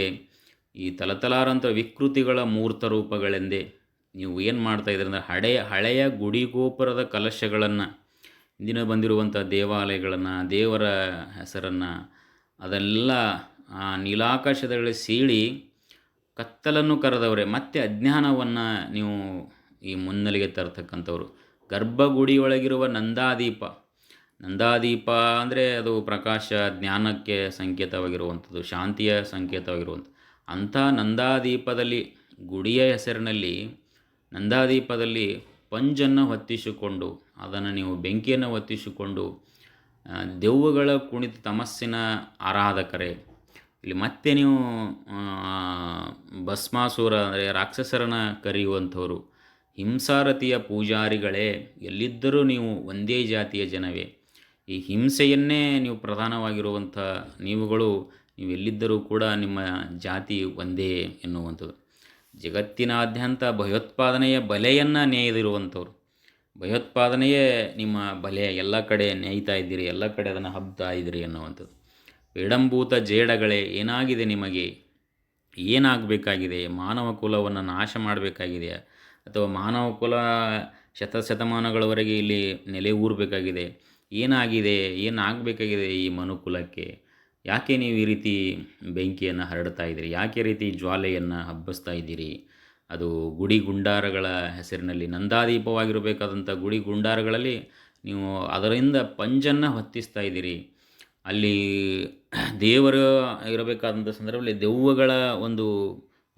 ಈ ತಲತಲಾರಂಥ ವಿಕೃತಿಗಳ ಮೂರ್ತ ರೂಪಗಳೆಂದೇ ನೀವು ಏನು ಮಾಡ್ತಾ ಅಂದರೆ ಹಳೆಯ ಹಳೆಯ ಗುಡಿಗೋಪುರದ ಕಲಶಗಳನ್ನು ಇಂದಿನ ಬಂದಿರುವಂಥ ದೇವಾಲಯಗಳನ್ನು, ದೇವರ ಹೆಸರನ್ನು, ಅದೆಲ್ಲ ಆ ನೀಲಾಕಾಶದಲ್ಲಿ ಸೀಳಿ ಕತ್ತಲನ್ನು ಕರೆದವರೇ. ಮತ್ತೆ ಅಜ್ಞಾನವನ್ನು ನೀವು ಈ ಮುನ್ನೆಲೆಗೆ ತರ್ತಕ್ಕಂಥವ್ರು. ಗರ್ಭಗುಡಿಯೊಳಗಿರುವ ನಂದಾದೀಪ. ನಂದಾದೀಪ ಅಂದರೆ ಅದು ಪ್ರಕಾಶ, ಜ್ಞಾನಕ್ಕೆ ಸಂಕೇತವಾಗಿರುವಂಥದ್ದು, ಶಾಂತಿಯ ಸಂಕೇತವಾಗಿರುವಂಥದ್ದು. ಅಂಥ ನಂದಾದೀಪದಲ್ಲಿ ಗುಡಿಯ ಹೆಸರಿನಲ್ಲಿ ನಂದಾದೀಪದಲ್ಲಿ ಪಂಜನ್ನು ಹೊತ್ತಿಸಿಕೊಂಡು, ಅದನ್ನು ನೀವು ಬೆಂಕಿಯನ್ನು ಹೊತ್ತಿಸಿಕೊಂಡು ದೆವ್ವಗಳ ಕುಣಿತ ತಮಸ್ಸಿನ ಆರಾಧಕರೇ, ಇಲ್ಲಿ ಮತ್ತೆ ನೀವು ಭಸ್ಮಾಸುರ ಅಂದರೆ ರಾಕ್ಷಸರನ್ನ ಕರೆಯುವಂಥವರು, ಹಿಂಸಾರತಿಯ ಪೂಜಾರಿಗಳೇ, ಎಲ್ಲಿದ್ದರೂ ನೀವು ಒಂದೇ ಜಾತಿಯ ಜನವೇ. ಈ ಹಿಂಸೆಯನ್ನೇ ನೀವು ಪ್ರಧಾನವಾಗಿರುವಂಥ ನೀವುಗಳು ನೀವು ಎಲ್ಲಿದ್ದರೂ ಕೂಡ ನಿಮ್ಮ ಜಾತಿ ಒಂದೇ ಎನ್ನುವಂಥದ್ದು ಜಗತ್ತಿನಾದ್ಯಂತ ಭಯೋತ್ಪಾದನೆಯ ಬಲೆಯನ್ನು ನೇಯ್ದಿರುವಂಥವ್ರು. ಭಯೋತ್ಪಾದನೆಯೇ ನಿಮ್ಮ ಬಲೆ, ಎಲ್ಲ ಕಡೆ ನೇಯ್ತಾ ಇದ್ದೀರಿ, ಎಲ್ಲ ಕಡೆ ಅದನ್ನು ಹಬ್ತಾ ಇದ್ದೀರಿ ಅನ್ನುವಂಥದ್ದು ವಿಡಂಬೂತ ಜೇಡಗಳೇ, ಏನಾಗಿದೆ ನಿಮಗೆ? ಏನಾಗಬೇಕಾಗಿದೆ? ಮಾನವ ಕುಲವನ್ನು ನಾಶ ಮಾಡಬೇಕಾಗಿದೆಯಾ ಅಥವಾ ಮಾನವ ಕುಲ ಶತಶತಮಾನಗಳವರೆಗೆ ಇಲ್ಲಿ ನೆಲೆ ಊರಬೇಕಾಗಿದೆ? ಏನಾಗಿದೆ? ಏನಾಗಬೇಕಾಗಿದೆ ಈ ಮನುಕುಲಕ್ಕೆ? ಯಾಕೆ ನೀವು ಈ ರೀತಿ ಬೆಂಕಿಯನ್ನು ಹರಡ್ತಾ ಇದ್ದೀರಿ? ಯಾಕೆ ರೀತಿ ಜ್ವಾಲೆಯನ್ನು ಹಬ್ಬಿಸ್ತಾ ಇದ್ದೀರಿ? ಅದು ಗುಡಿ ಗುಂಡಾರಗಳ ಹೆಸರಿನಲ್ಲಿ ನಂದಾದೀಪವಾಗಿರಬೇಕಾದಂಥ ಗುಡಿ ಗುಂಡಾರಗಳಲ್ಲಿ ನೀವು ಅದರಿಂದ ಪಂಜನ್ನು ಹೊತ್ತಿಸ್ತಾ ಇದ್ದೀರಿ. ಅಲ್ಲಿ ದೇವರು ಇರಬೇಕಾದಂಥ ಸಂದರ್ಭದಲ್ಲಿ ದೆವ್ವಗಳ ಒಂದು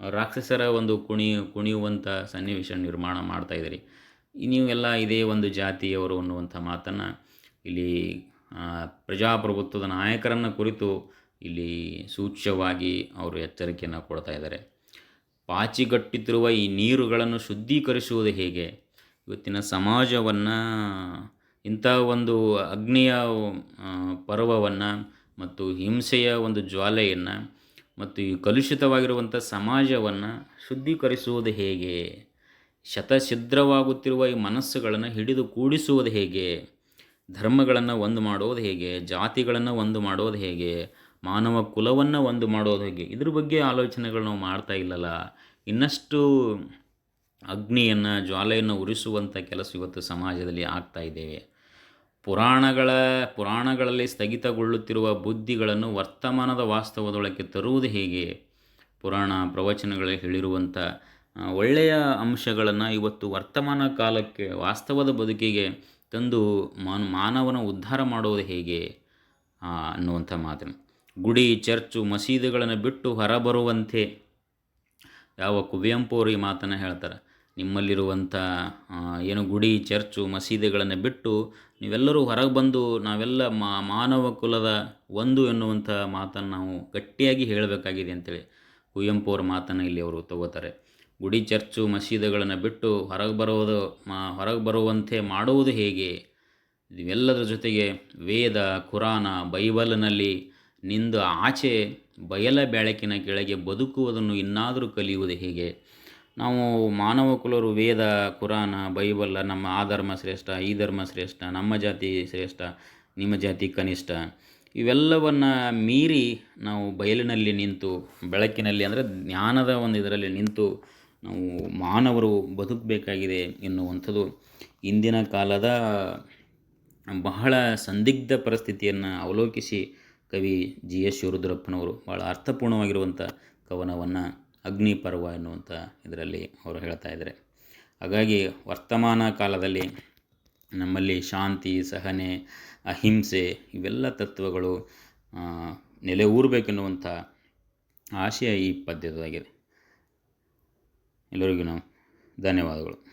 ರಾಕ್ಷಸರ ಒಂದು ಕುಣಿ ಕುಣಿಯುವಂಥ ಸನ್ನಿವೇಶ ನಿರ್ಮಾಣ ಮಾಡ್ತಾ ಇದ್ದೀರಿ. ನೀವೆಲ್ಲ ಇದೇ ಒಂದು ಜಾತಿಯವರು ಅನ್ನುವಂಥ ಮಾತನ್ನು ಇಲ್ಲಿ ಪ್ರಜಾಪ್ರಭುತ್ವದ ನಾಯಕರನ್ನು ಕುರಿತು ಇಲ್ಲಿ ಸೂಚ್ಯವಾಗಿ ಅವರು ಎಚ್ಚರಿಕೆಯನ್ನು ಕೊಡ್ತಾ ಇದ್ದಾರೆ. ಪಾಚಿಗಟ್ಟುತ್ತಿರುವ ಈ ನೀರುಗಳನ್ನು ಶುದ್ಧೀಕರಿಸುವುದು ಹೇಗೆ? ಇವತ್ತಿನ ಸಮಾಜವನ್ನು, ಇಂಥ ಒಂದು ಅಗ್ನಿಯ ಪರ್ವವನ್ನು ಮತ್ತು ಹಿಂಸೆಯ ಒಂದು ಜ್ವಾಲೆಯನ್ನು ಮತ್ತು ಈ ಕಲುಷಿತವಾಗಿರುವಂಥ ಸಮಾಜವನ್ನು ಶುದ್ಧೀಕರಿಸುವುದು ಹೇಗೆ? ಶತಛಿದ್ರವಾಗುತ್ತಿರುವ ಈ ಮನಸ್ಸುಗಳನ್ನು ಹಿಡಿದು ಕೂಡಿಸುವುದು ಹೇಗೆ? ಧರ್ಮಗಳನ್ನು ಒಂದು ಮಾಡೋದು ಹೇಗೆ, ಜಾತಿಗಳನ್ನು ಒಂದು ಮಾಡೋದು ಹೇಗೆ, ಮಾನವ ಕುಲವನ್ನು ಒಂದು ಮಾಡೋದು ಹೇಗೆ, ಇದ್ರ ಬಗ್ಗೆ ಆಲೋಚನೆಗಳು ನಾವು ಮಾಡ್ತಾ ಇಲ್ಲಲ್ಲ. ಇನ್ನಷ್ಟು ಅಗ್ನಿಯನ್ನು, ಜ್ವಾಲೆಯನ್ನು ಉರಿಸುವಂಥ ಕೆಲಸ ಇವತ್ತು ಸಮಾಜದಲ್ಲಿ ಆಗ್ತಾ ಇದ್ದೇವೆ ಪುರಾಣಗಳ, ಪುರಾಣಗಳಲ್ಲಿ ಸ್ಥಗಿತಗೊಳ್ಳುತ್ತಿರುವ ಬುದ್ಧಿಗಳನ್ನು ವರ್ತಮಾನದ ವಾಸ್ತವದೊಳಕ್ಕೆ ತರುವುದು ಹೇಗೆ? ಪುರಾಣ ಪ್ರವಚನಗಳಲ್ಲಿ ಹೇಳಿರುವಂಥ ಒಳ್ಳೆಯ ಅಂಶಗಳನ್ನು ಇವತ್ತು ವರ್ತಮಾನ ಕಾಲಕ್ಕೆ, ವಾಸ್ತವದ ಬದುಕಿಗೆ ತಂದು ಮಾನ್, ಮಾನವನ ಉದ್ಧಾರ ಮಾಡೋದು ಹೇಗೆ? ಅನ್ನುವಂಥ ಮಾತನ್ನು. ಗುಡಿ, ಚರ್ಚು, ಮಸೀದಿಗಳನ್ನು ಬಿಟ್ಟು ಹೊರಬರುವಂತೆ ಯಾವ ಕುವೆಂಪು ಅವರು ಈ ಮಾತನ್ನು ಹೇಳ್ತಾರೆ. ನಿಮ್ಮಲ್ಲಿರುವಂಥ ಏನು ಗುಡಿ, ಚರ್ಚು, ಮಸೀದಿಗಳನ್ನು ಬಿಟ್ಟು ನೀವೆಲ್ಲರೂ ಹೊರಗೆ ಬಂದು ನಾವೆಲ್ಲ ಮಾನವ ಕುಲದ ಒಂದು ಎನ್ನುವಂಥ ಮಾತನ್ನು ನಾವು ಗಟ್ಟಿಯಾಗಿ ಹೇಳಬೇಕಾಗಿದೆ ಅಂತೇಳಿ ಕುವೆಂಪು ಅವ್ರ ಮಾತನ್ನು ಇಲ್ಲಿ ಅವರು ತಗೋತಾರೆ. ಗುಡಿ ಚರ್ಚು ಮಸೀದಿಗಳನ್ನು ಬಿಟ್ಟು ಹೊರಗೆ ಬರೋದು, ಮಾ, ಹೊರಗೆ ಬರುವಂತೆ ಮಾಡುವುದು ಹೇಗೆ? ಇವೆಲ್ಲದರ ಜೊತೆಗೆ ವೇದ, ಕುರಾನ, ಬೈಬಲ್ನಲ್ಲಿ ನಿಂದು ಆಚೆ ಬಯಲ ಬೆಳಕಿನ ಕೆಳಗೆ ಬದುಕುವುದನ್ನು ಇನ್ನಾದರೂ ಕಲಿಯುವುದು ಹೇಗೆ? ನಾವು ಮಾನವ ಕುಲರು ವೇದ, ಕುರಾನ ಬೈಬಲ್ಲ ನಮ್ಮ ಆ ಧರ್ಮ ಶ್ರೇಷ್ಠ, ಈ ಧರ್ಮ ಶ್ರೇಷ್ಠ, ನಮ್ಮ ಜಾತಿ ಶ್ರೇಷ್ಠ, ನಿಮ್ಮ ಜಾತಿ ಕನಿಷ್ಠ. ಇವೆಲ್ಲವನ್ನು ಮೀರಿ ನಾವು ಬಯಲಿನಲ್ಲಿ ನಿಂತು, ಬೆಳಕಿನಲ್ಲಿ ಅಂದರೆ ಜ್ಞಾನದ ಒಂದು ಇದರಲ್ಲಿ ನಿಂತು ನಾವು ಮಾನವರು ಬದುಕಬೇಕಾಗಿದೆ ಎನ್ನುವಂಥದ್ದು ಇಂದಿನ ಕಾಲದ ಬಹಳ ಸಂದಿಗ್ಧ ಪರಿಸ್ಥಿತಿಯನ್ನು ಅವಲೋಕಿಸಿ ಕವಿ ಜಿ ಎಸ್ ಶಿವರುದ್ರಪ್ಪನವರು ಭಾಳ ಅರ್ಥಪೂರ್ಣವಾಗಿರುವಂಥ ಕವನವನ್ನು ಅಗ್ನಿಪರ್ವ ಎನ್ನುವಂಥ ಇದರಲ್ಲಿ ಅವರು ಹೇಳ್ತಾ ಇದ್ದಾರೆ. ಹಾಗಾಗಿ ವರ್ತಮಾನ ಕಾಲದಲ್ಲಿ ನಮ್ಮಲ್ಲಿ ಶಾಂತಿ, ಸಹನೆ, ಅಹಿಂಸೆ ಇವೆಲ್ಲ ತತ್ವಗಳು ನೆಲೆ ಊರಬೇಕೆನ್ನುವಂಥ ಆಶಯ ಈ ಪದ್ಯದಾಗಿದೆ ಎಲ್ಲರಿಗೂ ನಾವು ಧನ್ಯವಾದಗಳು.